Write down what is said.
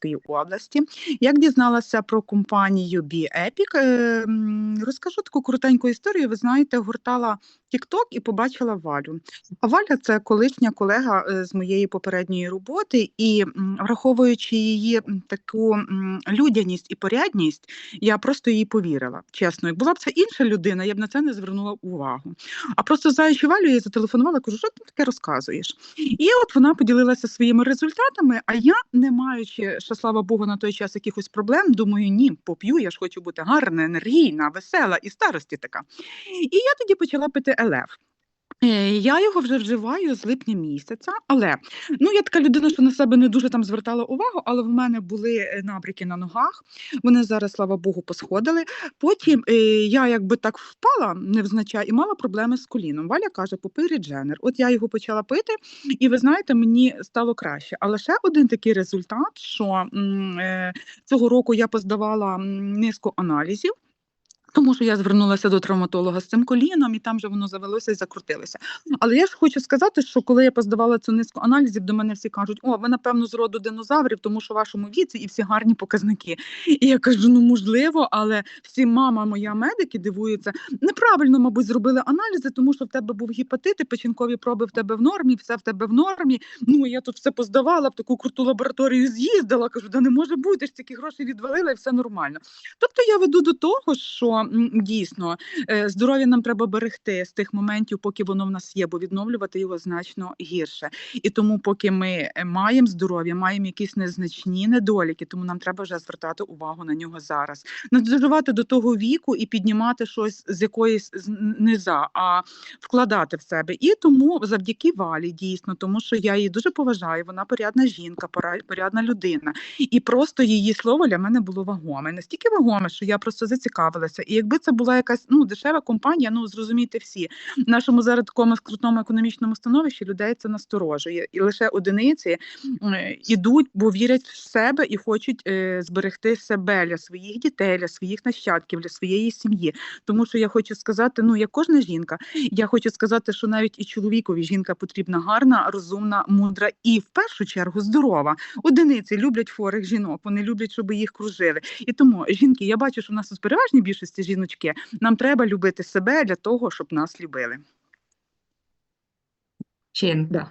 Чернігівської області. Як дізналася про компанію BeEpic, е, розкажу таку коротеньку історію. Ви знаєте, гуртала TikTok і побачила Валю. А Валя це колишня колега е, з моєї попередньої роботи, і враховуючи її таку людяність і порядність, я просто їй повірила. Чесно, як була б це інша людина, я б на це не звернула увагу. А просто знаючи Валю, я зателефонувала, кажу, що ти таке розказуєш? І от вона поділилася своїми результатами. А я, не маючи ще, слава Богу, на той час якихось проблем, думаю, ні, поп'ю, я ж хочу бути гарна, енергійна, весела і старості така. І я тоді почала пити ЛФ. Е, Я його вже вживаю з липня місяця, але ну я така людина, що на себе не дуже там звертала увагу, але в мене були е, набряки на ногах. Вони зараз, слава Богу, посходили. Потім е, я якби так впала невзначай і мала проблеми з коліном. Валя каже, попий редженер. От я його почала пити, і ви знаєте, мені стало краще. Але ще один такий результат, що е, цього року я поздавала низку аналізів. Тому що я звернулася до травматолога з цим коліном, і там вже воно завелося і закрутилося. Але я ж хочу сказати, що коли я поздавала цю низку аналізів, до мене всі кажуть: о, ви напевно з роду динозаврів, тому що вашому віці і всі гарні показники. І я кажу: ну можливо, але всі мама моя медики дивуються. Неправильно, мабуть, зробили аналізи, тому що в тебе був гепатит, і печінкові проби в тебе в нормі, все в тебе в нормі. Ну я тут все поздавала, в таку круту лабораторію з'їздила. Кажу, да не може бути, ж такі гроші відвалила, і все нормально. Тобто я веду до того, що дійсно е, здоров'я нам треба берегти з тих моментів, поки воно в нас є, бо відновлювати його значно гірше. І тому, поки ми е, маємо здоров'я, маємо якісь незначні недоліки, тому нам треба вже звертати увагу на нього зараз. Не доживати до того віку і піднімати щось з якоїсь низа, а вкладати в себе. І тому завдяки валі дійсно, тому що я її дуже поважаю. Вона порядна жінка, порядна людина. І просто її слово для мене було вагоме. Настільки вагоме, що я просто зацікавилася. І якби це була якась ну дешева компанія, ну зрозумійте всі, в нашому зараз такому скрутному економічному становищі людей це насторожує, і лише одиниці ідуть, бо вірять в себе і хочуть е, зберегти себе для своїх дітей, для своїх нащадків, для своєї сім'ї. Тому що я хочу сказати, ну як кожна жінка, я хочу сказати, що навіть і чоловікові жінка потрібна гарна, розумна, мудра і в першу чергу здорова. Одиниці люблять хворих жінок, вони люблять, щоб їх кружили. І тому жінки, я бачу, що в нас у переважній більшості жіночки. Нам треба любити себе для того, щоб нас любили. Чин. Да.